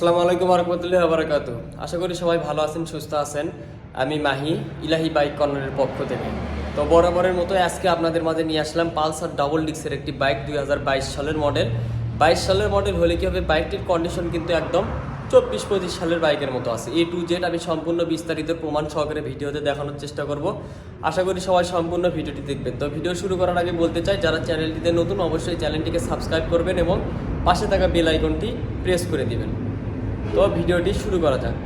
আসসালামু আলাইকুম রহমতুল্লাহ বারাকাত আশা করি সবাই ভালো আছেন, সুস্থ আছেন। আমি মাহি, ইলাহি বাইক কর্নারের পক্ষ থেকে। তো বরাবরের মতো আজকে আপনাদের মাঝে নিয়ে আসলাম পালসার ডাবল ডিক্সের একটি বাইক দুই হাজার বাইশ সালের মডেল। বাইশ সালের মডেল হলে কি হবে? বাইকটির কন্ডিশন কিন্তু একদম চব্বিশ পঁচিশ সালের বাইকের মতো আছে। এ টু জেড আমি সম্পূর্ণ বিস্তারিত প্রমাণ সহকারে ভিডিওতে দেখানোর চেষ্টা করব। আশা করি সবাই সম্পূর্ণ ভিডিওটি দেখবেন। তো ভিডিও শুরু করার আগে বলতে চাই, যারা চ্যানেলটিতে নতুন, অবশ্যই চ্যানেলটিকে সাবস্ক্রাইব করবেন এবং পাশে থাকা বেল আইকনটি প্রেস করে দিবেন। তো ভিডিওটি শুরু করা যাক।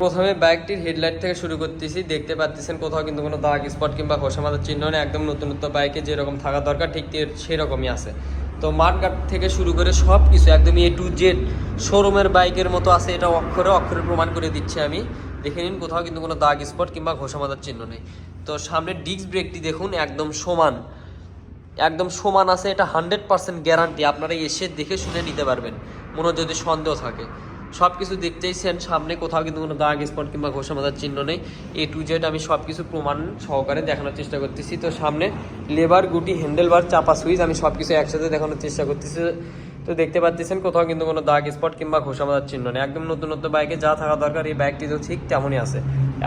প্রথমে বাইকটির হেডলাইট থেকে শুরু করতেছি। দেখতে পাচ্ছেন কোথাও কিন্তু কোনো দাগ স্পট কিংবা ঘষা মাথার চিহ্ন নেই। একদম নতুনত্ব বাইকে যেরকম থাকা দরকার, ঠিক সেরকমই আছে। তো মাঠঘাট থেকে শুরু করে সব কিছু একদম এ টু জেড শোরুমের বাইকের মতো আছে এটা অক্ষরে অক্ষরে প্রমাণ করে দিচ্ছি আমি। দেখে নিন, কোথাও কিন্তু কোনো দাগ স্পট কিংবা ঘষা মাথার চিহ্ন নেই। তো সামনের ডিস্ক ব্রেকটি দেখুন, একদম সমান। একদম সমান আছে, এটা হান্ড্রেড পার্সেন্ট গ্যারান্টি। আপনারা এসে দেখে শুনে নিতে পারবেন, মনে যদি সন্দেহ থাকে। সব কিছু দেখতেইছেন সামনে কোথাও কিন্তু কোনো দাগ, স্পট কিংবা ঘোষা মাথার চিহ্ন নেই। এ টু জেড আমি সব কিছু প্রমাণ সহকারে দেখানোর চেষ্টা করতেছি। তো সামনে লেবার, গুটি, হ্যান্ডেলবার, চাপা সুইচ আমি সব কিছু একসাথে দেখানোর চেষ্টা করতেছি। তো দেখতে পাচ্ছেন কোথাও কিন্তু কোনো দাগ, স্পট কিংবা ঘোষা মাথার চিহ্ন নেই। একদম নতুনত্ব বাইকে যা থাকা দরকার, এই বাইকটি তো ঠিক তেমনই আছে।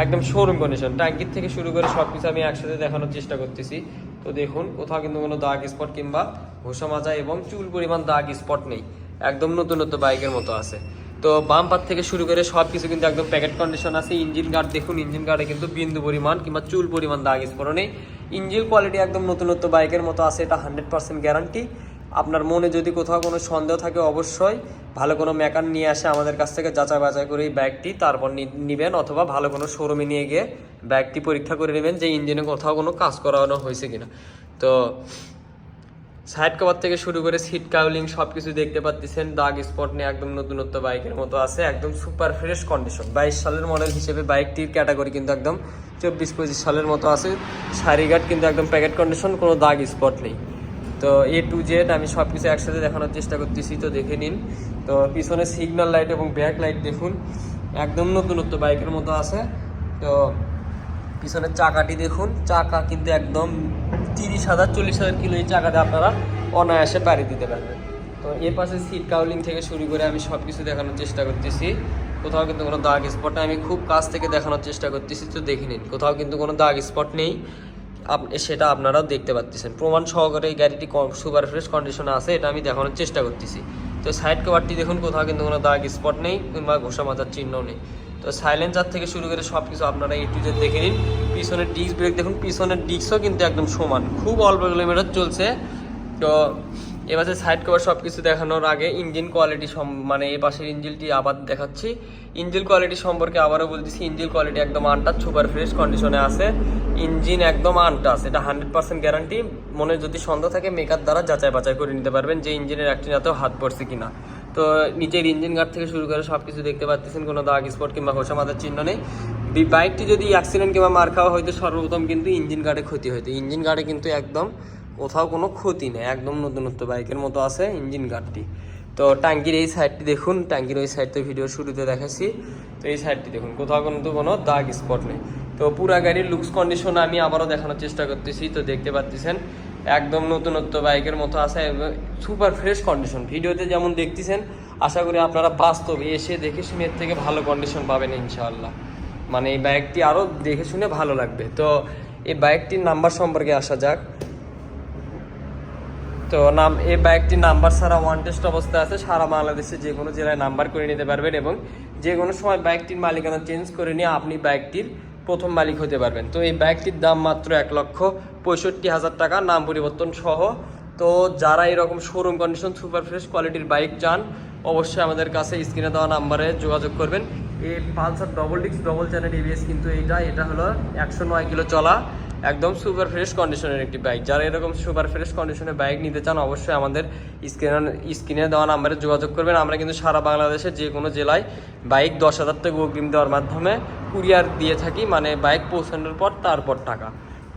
একদম শোরুম কন্ডিশন ট্যাঙ্কির থেকে শুরু করে সব কিছু আমি একসাথে দেখানোর চেষ্টা করতেছি। তো দেখুন, কোথাও কিন্তু কোনো দাগ স্পট কিংবা ঘোষা মাজা এবং চুল পরিমাণ দাগ স্পট নেই। একদম নতুনত্ব বাইকের মতো আছে। তো বাম পাত থেকে শুরু করে সব কিছু কিন্তু একদম প্যাকেট কন্ডিশন আছে। ইঞ্জিন গার্ড দেখুন ইঞ্জিন গার্ডে কিন্তু বিন্দু পরিমাণ কিংবা চুল পরিমাণ দাগ স্পট নেই। ইঞ্জিন কোয়ালিটি একদম নতুনত্ব বাইকের মতো আছে, এটা হান্ড্রেড পার্সেন্ট গ্যারান্টি আপনার মনে যদি কোথাও কোনো সন্দেহ থাকে, অবশ্যই ভালো কোনো মেকান নিয়ে আসে আমাদের কাছ থেকে যাচাই বাছাই করে এই ব্যাগটি তারপর নিবেন অথবা ভালো কোনো শোরুমে নিয়ে গিয়ে ব্যাগটি পরীক্ষা করে নেবেন যে ইঞ্জিনে কোথাও কোনো কাজ করানো হয়েছে কিনা। তো সাইড কভার থেকে শুরু করে সিট কাউলিং সব কিছু দেখতে পাচ্ছেন, দাগ স্পট নিয়ে একদম নতুনত্ব বাইকের মতো আছে, একদম সুপার ফ্রেশ কন্ডিশন বাইশ সালের মডেল হিসেবে বাইকটির ক্যাটাগরি কিন্তু একদম চব্বিশ পঁচিশ সালের মতো আছে। সারিঘাট কিন্তু একদম প্যাকেট কন্ডিশন কোনো দাগ স্পট নেই। তো এ টু জেড আমি সব কিছু একসাথে দেখানোর চেষ্টা করতেছি, তো দেখে নিন। তো পিছনে সিগন্যাল লাইট এবং ব্যাক লাইট দেখুন। একদম নতুনত্ব বাইকের মতো আছে। তো পিছনের চাকাটি দেখুন। চাকা কিন্তু একদম তিরিশ হাজার, চল্লিশ হাজার কিলো এই চাকাতে আপনারা অনায়াসে পাড়ি দিতে পারবেন। তো এর পাশে সিট কাউলিং থেকে শুরু করে আমি সব কিছু দেখানোর চেষ্টা করতেছি। কোথাও কিন্তু কোনো দাগ স্পট আমি খুব কাছ থেকে দেখানোর চেষ্টা করতেছি, তো দেখে নিন। কোথাও কিন্তু কোনো দাগ স্পট নেই। সেটা আপনারাও দেখতে পাচ্ছেন প্রমাণ সহকারে এই গাড়িটি সুপার ফ্রেশ কন্ডিশনে আছে, এটা আমি দেখানোর চেষ্টা করতেছি। তো সাইড কভারটি দেখুন, কোথাও কিন্তু কোনো দাগ স্পট নেই কিংবা ঘোষা মাথার চিহ্ন নেই। তো সাইলেন্সার থেকে শুরু করে সব কিছু আপনারা এই টুজে দেখে নিন। পিছনের ডিস্ক ব্রেক দেখুন, পিছনের ডিস্কও কিন্তু একদম সমান। খুব অল্প কিলোমিটার চলছে। তো এবারে সাইড কভার সব কিছু দেখানোর আগে ইঞ্জিন কোয়ালিটি মানে এ পাশের ইঞ্জিনটি আবার দেখাচ্ছি। ইঞ্জিন কোয়ালিটি সম্পর্কে আবারও বলতেছি ইঞ্জিন কোয়ালিটি একদম আনটাচ সুপার ফ্রেশ কন্ডিশনে আছে। ইঞ্জিন একদম আনটাস এটা হান্ড্রেড পার্সেন্ট গ্যারান্টি মনে যদি সন্দেহ থাকে মেকার দ্বারা যাচাই বাছাই করে নিতে পারবেন যে ইঞ্জিনের একটি একটিনাতেও হাত পড়ছে কিনা। তো নিচের ইঞ্জিন গার্ড থেকে শুরু করে সব কিছু দেখতে পাচ্ছেন কোনো দাগ স্পট কিংবা মাথার চিহ্ন নেই। বাইকটি যদি অ্যাক্সিডেন্ট কিংবা মার খাওয়া হয়তো সর্বপ্রথম কিন্তু ইঞ্জিন গার্ডে ক্ষতি হইতো। ইঞ্জিন গার্ডে কিন্তু একদম কোথাও কোনো ক্ষতি নেই, একদম নতুনত্ব বাইকের মতো আছে ইঞ্জিন গার্ডটি তো ট্যাঙ্কির এই সাইডটি দেখুন, ট্যাঙ্কির ওই সাইড ভিডিও শুরুতে দেখাচ্ছি। তো এই সাইডটি দেখুন, কোথাও কিন্তু কোনো দাগ স্পট নেই। তো পুরা গাড়ির লুকস কন্ডিশন আমি আবারও দেখানোর চেষ্টা করতেছি, তো দেখতে পাচ্ছেন একদম নতুনত্ব বাইকের মতো আছে সুপার ফ্রেশ কন্ডিশন ভিডিওতে যেমন দেখতেছেন, আশা করি আপনারা বাস্তবে এসে দেখে শুনে এর থেকে ভালো কন্ডিশন পাবেন ইনশাআল্লাহ। মানে এই বাইকটি আরও দেখে শুনে ভালো লাগবে। তো এই বাইকটির নাম্বার সম্পর্কে আসা যাক। তো নাম, এই বাইকটির নাম্বার ছাড়া ওয়ান টেস্ট অবস্থায় আছে। সারা বাংলাদেশে যে কোনো জেলায় নাম্বার করে নিতে পারবেন এবং যে কোনো সময় বাইকটির মালিকানা চেঞ্জ করে নিয়ে আপনি বাইকটির প্রথম মালিক হতে পারবেন। তো এই বাইকটির দাম মাত্র এক লক্ষ পঁয়ষট্টি হাজার টাকা, নাম পরিবর্তন সহ। তো যারা এরকম শোরুম কন্ডিশন সুপার ফ্রেশ কোয়ালিটির বাইক চান অবশ্যই আমাদের কাছে স্ক্রিনে দেওয়া নাম্বারে যোগাযোগ করবেন। এই পালসার ডবল ডিক্স ডবল চ্যানেল এবিএস কিন্তু এইটা এটা হলো একশো নয় কিলো চলা, একদম সুপার ফ্রেশ কন্ডিশনের একটি বাইক যারা এরকম সুপার ফ্রেশ কন্ডিশনের বাইক নিতে চান, অবশ্যই আমাদের স্ক্রিনে স্ক্রিনে দেওয়া নাম্বারে যোগাযোগ করবেন। আমরা কিন্তু সারা বাংলাদেশে যে কোনো জেলায় বাইক দশ হাজার থেকে অগ্রিম দেওয়ার মাধ্যমে কুরিয়ার দিয়ে থাকি মানে বাইক পৌঁছানোর পর তারপর টাকা।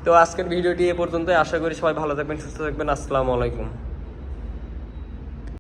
তো আজকের ভিডিওটি এ পর্যন্ত আশা করি সবাই ভালো থাকবেন, সুস্থ থাকবেন। আসসালামু আলাইকুম।